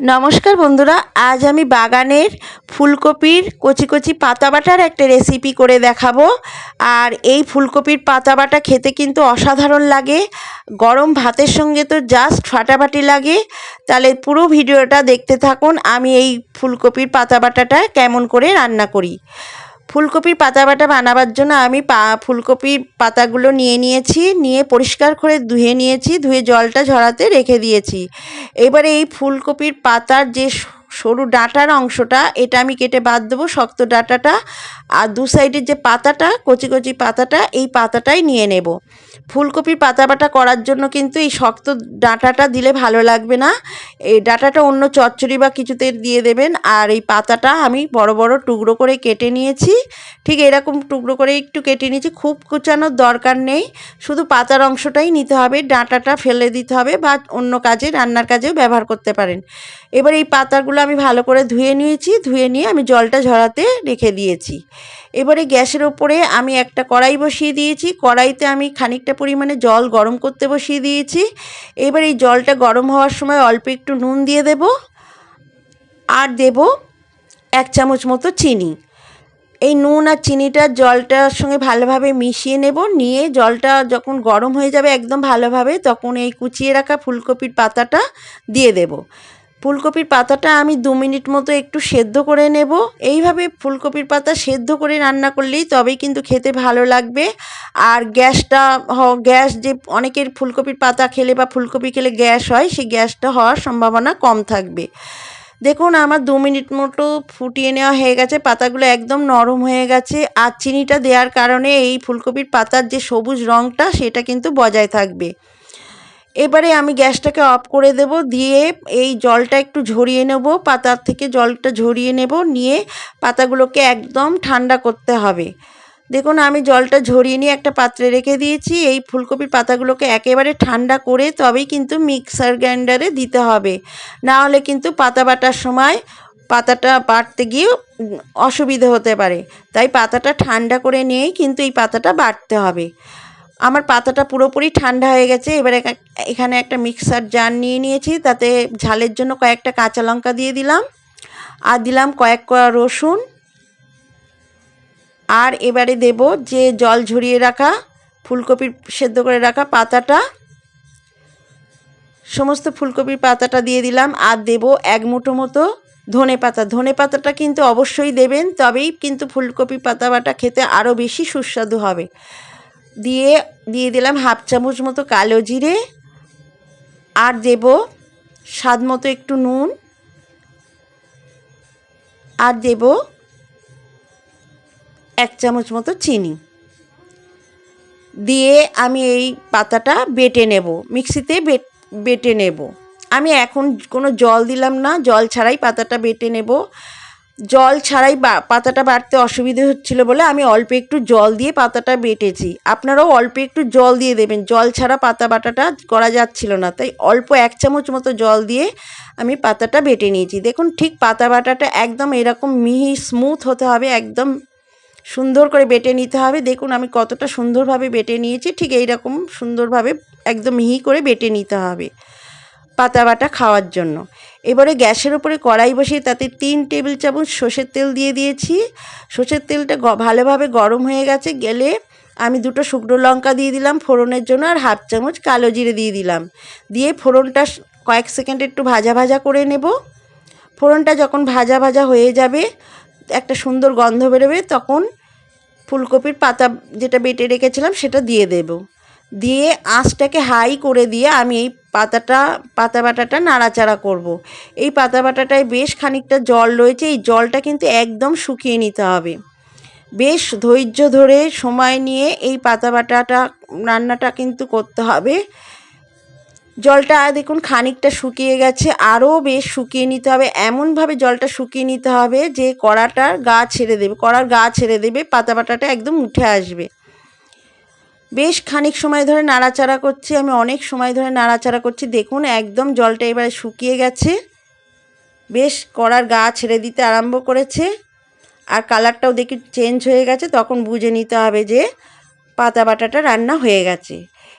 নমস্কার বন্ধুরা, আজ আমি বাগানের ফুলকপির কচি কচি পাতা বাটার একটা রেসিপি করে দেখাবো। আর এই ফুলকপির পাতা বাটা খেতে কিন্তু অসাধারণ লাগে। গরম ভাতের সঙ্গে তো জাস্ট ফাটাফাটি লাগে। তাহলে পুরো ভিডিওটা দেখতে থাকুন, আমি এই ফুলকপির পাতা বাটাটা কেমন করে রান্না করি। ফুলকপির পাতা বাটা বানাবার জন্য আমি পা ফুলকপির পাতাগুলো নিয়ে নিয়েছি, নিয়ে পরিষ্কার করে ধুয়ে নিয়েছি, ধুয়ে জলটা ঝরাতে রেখে দিয়েছি। এবারে এই ফুলকপির পাতার যে সরু ডাঁটার অংশটা, এটা আমি কেটে বাদ দেবো শক্ত ডাঁটাটা। আর দু সাইডের যে পাতাটা, কচি কচি পাতাটা, এই পাতাটাই নিয়ে নেব। ফুলকপির পাতা বাটা করার জন্য কিন্তু এই শক্ত ডাঁটাটা দিলে ভালো লাগবে না। এই ডাঁটাটা অন্য চচ্চড়ি বা কিছুতে দিয়ে দেবেন। আর এই পাতাটা আমি বড় বড় টুকরো করে কেটে নিয়েছি। ঠিক এরকম টুকরো করে একটু কেটে নিয়েছি, খুব কুচানোর দরকার নেই। শুধু পাতার অংশটাই নিতে হবে, ডাঁটাটা ফেলে দিতে হবে বা অন্য কাজে, রান্নার কাজেও ব্যবহার করতে পারেন। এবার এই পাতাগুলো আমি ভালো করে ধুয়ে নিয়েছি, ধুয়ে নিয়ে আমি জলটা ঝরাতে রেখে দিয়েছি। এবারে গ্যাসের ওপরে আমি একটা কড়াই বসিয়ে দিয়েছি। কড়াইতে আমি খানিকটা পরিমাণে জল গরম করতে বসিয়ে দিয়েছি। এবার এই জলটা গরম হওয়ার সময় অল্প একটু নুন দিয়ে দেব আর দেব এক চামচ মতো চিনি। এই নুন আর চিনিটা জলটার সঙ্গে ভালোভাবে মিশিয়ে নেব। নিয়ে জলটা যখন গরম হয়ে যাবে একদম ভালোভাবে তখন এই কুচিয়ে রাখা ফুলকপির পাতাটা দিয়ে দেব। ফুলকপির পাতাটা আমি দু মিনিট মতো একটু সেদ্ধ করে নেব। এইভাবে ফুলকপির পাতা সেদ্ধ করে রান্না করলেই তবেই কিন্তু খেতে ভালো লাগবে। আর গ্যাসটা হ, গ্যাস যে অনেকের ফুলকপির পাতা খেলে বা ফুলকপি খেলে গ্যাস হয়, সেই গ্যাসটা হওয়ার সম্ভাবনা কম থাকবে। দেখুন, আমার দু মিনিট মতো ফুটিয়ে নেওয়া হয়ে গেছে। পাতাগুলো একদম নরম হয়ে গেছে। আর চিনিটা দেওয়ার কারণে এই ফুলকপির পাতার যে সবুজ রঙটা সেটা কিন্তু বজায় থাকবে। এবারে আমি গ্যাসটাকে অফ করে দেব, দিয়ে এই জলটা একটু ঝরিয়ে নেব, পাতার থেকে জলটা ঝরিয়ে নেব, নিয়ে পাতাগুলোকে একদম ঠান্ডা করতে হবে। দেখুন, আমি জলটা ঝরিয়ে নিয়ে একটা পাত্রে রেখে দিয়েছি, এই ফুলকপির পাতাগুলোকে একেবারে ঠান্ডা করে তবেই কিন্তু মিক্সার গ্রাইন্ডারে দিতে হবে। না হলে কিন্তু পাতা বাটার সময় পাতাটা বাটতে গিয়ে অসুবিধে হতে পারে, তাই পাতাটা ঠান্ডা করে নিয়েই কিন্তু এই পাতাটা বাটতে হবে। আমার পাতাটা পুরোপুরি ঠান্ডা হয়ে গেছে। এবারে এখানে একটা মিক্সার জার নিয়ে নিয়েছি, তাতে ঝালের জন্য কয়েকটা কাঁচা লঙ্কা দিয়ে দিলাম। আর দিলাম কয়েক কড়া রসুন। আর এবারে দেব যে জল ঝরিয়ে রাখা ফুলকপির সেদ্ধ করে রাখা পাতাটা। সমস্ত ফুলকপির পাতাটা দিয়ে দিলাম। আর দেব এক মুঠো মতো ধনে পাতা। ধনে পাতাটা কিন্তু অবশ্যই দেবেন, তবেই কিন্তু ফুলকপি পাতা বাটা খেতে আরও বেশি সুস্বাদু হবে। দিয়ে দিয়ে দিলাম হাফ চামচ মতো কালো জিরে, আর দেব স্বাদ মতো একটু নুন, আর দেব এক চামচ মতো চিনি। দিয়ে আমি এই পাতাটা বেটে নেব, মিক্সিতে বেটে নেব। আমি এখন কোনো জল দিলাম না, জল ছাড়াই পাতাটা বেটে নেব। জল ছাড়াই পাতাটা বাটতে অসুবিধে হচ্ছিল বলে আমি অল্প একটু জল দিয়ে পাতাটা বেটেছি। আপনারাও অল্প একটু জল দিয়ে দেবেন। জল ছাড়া পাতা বাটাটা করা যাচ্ছিল না। তাই অল্প এক চামচ মতো জল দিয়ে আমি পাতাটা বেটে নিয়েছি। দেখুন, ঠিক পাতা বাটাটা একদম এরকম মিহি স্মুথ হতে হবে, একদম সুন্দর করে বেটে নিতে হবে। দেখুন, আমি কতটা সুন্দরভাবে বেটে নিয়েছি, ঠিক এইরকম সুন্দরভাবে একদম মিহি করে বেটে নিতে হবে। পাতা বাটা খাওয়ার জন্য। এবারে গ্যাসের উপরে কড়াই বসিয়ে তাতে তিন টেবিল চামচ সর্ষের তেল দিয়ে দিয়েছি। সর্ষের তেলটা ভালোভাবে গরম হয়ে গেছে, গেলে আমি দুটো শুকনো লঙ্কা দিয়ে দিলাম ফোড়নের জন্য আর হাফ চামচ কালো জিরে দিয়ে দিলাম। দিয়ে ফোড়নটা কয়েক সেকেন্ড একটু ভাজা ভাজা করে নেব। ফোড়নটা যখন ভাজা ভাজা হয়ে যাবে, একটা সুন্দর গন্ধ বেরোবে, তখন ফুলকপির পাতা যেটা বেটে রেখেছিলাম সেটা দিয়ে দেব। দিয়ে আঁচটাকে হাই করে দিয়ে আমি এই পাতাটা, পাতা বাটাটা নাড়াচাড়া করব। এই পাতা বাটাটায় বেশ খানিকটা জল রয়েছে, এই জলটা কিন্তু একদম শুকিয়ে নিতে হবে। বেশ ধৈর্য ধরে সময় নিয়ে এই পাতা বাটাটা, রান্নাটা কিন্তু করতে হবে। জলটা দেখুন খানিকটা শুকিয়ে গেছে, আরও বেশ শুকিয়ে নিতে হবে। এমনভাবে জলটা শুকিয়ে নিতে হবে যে কড়াটার গা ছেড়ে দেবে, কড়ার গা ছেড়ে দেবে, পাতা বাটাটা একদম উঠে আসবে। বেশ খানিক সময় ধরে নাড়াচাড়া করছি, আমি অনেক সময় ধরে নাড়াচাড়া করছি। দেখুন, একদম জলটা এবারে শুকিয়ে গেছে। বেশ কড়ার গা ছেড়ে দিতে আরম্ভ করেছে। আর কালারটাও দেখি চেঞ্জ হয়ে গেছে, তখন বুঝে নিতে হবে যে পাতা বাটাটা রান্না হয়ে গেছে।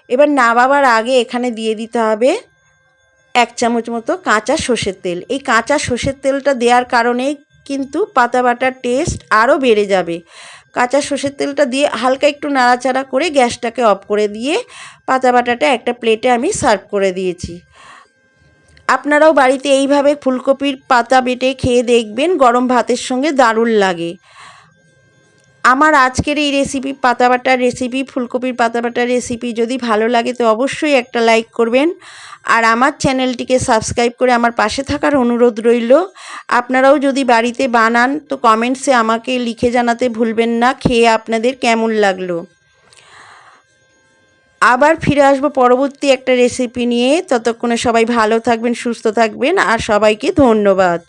এবার নাবাবার আগে এখানে দিয়ে দিতে হবে এক চামচ মতো কাঁচা সর্ষের তেল। এই কাঁচা সর্ষের তেলটা দেওয়ার কারণে কিন্তু পাতা বাটার টেস্ট আরও বেড়ে যাবে। কাঁচা সর্ষের তেলটা দিয়ে হালকা একটু নাড়াচাড়া করে গ্যাসটাকে অফ করে দিয়ে পাতা বাটাটা একটা প্লেটে আমি সার্ভ করে দিয়েছি। আপনারাও বাড়িতে এইভাবে ফুলকপির পাতা বেটে খেয়ে দেখবেন, গরম ভাতের সঙ্গে দারুণ লাগে। আমার আজকের এই রেসিপি পাতা বাটার রেসিপি ফুলকপির পাতা বাটার রেসিপি যদি ভালো লাগে তো অবশ্যই একটা লাইক করবেন। আর আমার চ্যানেলটিকে সাবস্ক্রাইব করে আমার পাশে থাকার অনুরোধ রইল। আপনারাও যদি বাড়িতে বানান তো কমেন্টসে আমাকে লিখে জানাতে ভুলবেন না, খেয়ে আপনাদের কেমন লাগল। আবার ফিরে আসব পরবর্তী একটা রেসিপি নিয়ে। ততক্ষণে সবাই ভালো থাকবেন, সুস্থ থাকবেন। আর সবাইকে ধন্যবাদ।